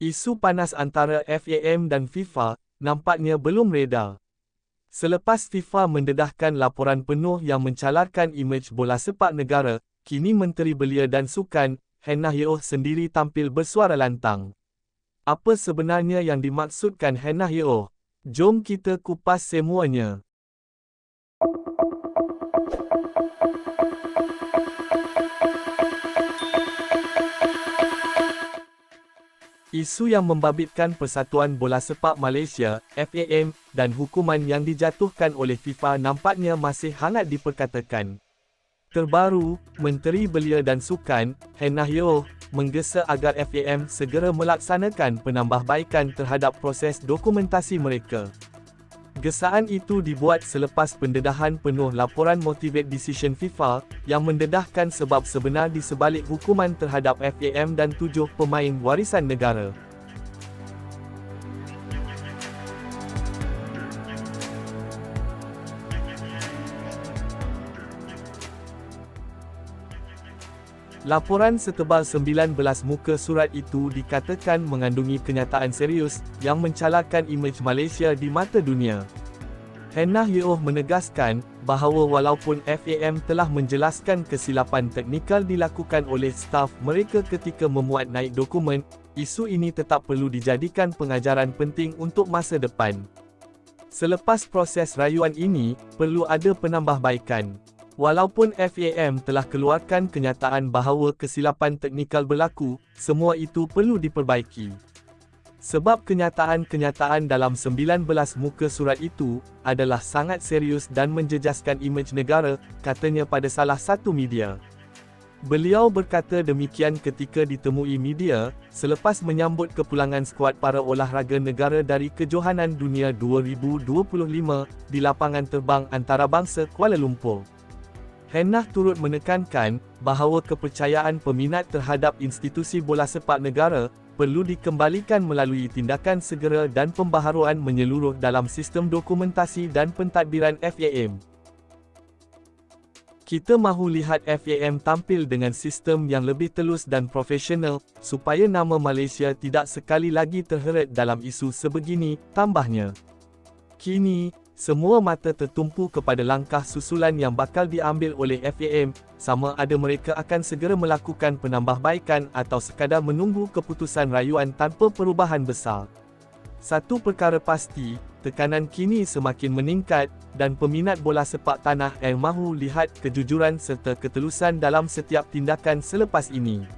Isu panas antara FAM dan FIFA nampaknya belum reda. Selepas FIFA mendedahkan laporan penuh yang mencalarkan imej bola sepak negara, kini Menteri Belia dan Sukan, Hannah Yeoh sendiri tampil bersuara lantang. Apa sebenarnya yang dimaksudkan Hannah Yeoh? Jom kita kupas semuanya. Isu yang membabitkan Persatuan Bola Sepak Malaysia, FAM, dan hukuman yang dijatuhkan oleh FIFA nampaknya masih hangat diperkatakan. Terbaru, Menteri Belia dan Sukan, Hannah Yeoh, menggesa agar FAM segera melaksanakan penambahbaikan terhadap proses dokumentasi mereka. Gesaan itu dibuat selepas pendedahan penuh laporan Motivate Decision FIFA yang mendedahkan sebab sebenar di sebalik hukuman terhadap FAM dan tujuh pemain warisan negara. Laporan setebal 19 muka surat itu dikatakan mengandungi kenyataan serius yang mencalarkan imej Malaysia di mata dunia. Hannah Yeoh menegaskan bahawa walaupun FAM telah menjelaskan kesilapan teknikal dilakukan oleh staf mereka ketika memuat naik dokumen, isu ini tetap perlu dijadikan pengajaran penting untuk masa depan. Selepas proses rayuan ini, perlu ada penambahbaikan. Walaupun FAM telah keluarkan kenyataan bahawa kesilapan teknikal berlaku, semua itu perlu diperbaiki. Sebab kenyataan-kenyataan dalam 19 muka surat itu adalah sangat serius dan menjejaskan imej negara, katanya pada salah satu media. Beliau berkata demikian ketika ditemui media, selepas menyambut kepulangan skuad para olahraga negara dari Kejohanan Dunia 2025 di lapangan terbang antarabangsa Kuala Lumpur. Hennah turut menekankan bahawa kepercayaan peminat terhadap institusi bola sepak negara perlu dikembalikan melalui tindakan segera dan pembaharuan menyeluruh dalam sistem dokumentasi dan pentadbiran FAM. Kita mahu lihat FAM tampil dengan sistem yang lebih telus dan profesional, supaya nama Malaysia tidak sekali lagi terheret dalam isu sebegini, tambahnya. Kini, semua mata tertumpu kepada langkah susulan yang bakal diambil oleh FAM, sama ada mereka akan segera melakukan penambahbaikan atau sekadar menunggu keputusan rayuan tanpa perubahan besar. Satu perkara pasti, tekanan kini semakin meningkat, dan peminat bola sepak tanah yang mahu lihat kejujuran serta ketelusan dalam setiap tindakan selepas ini.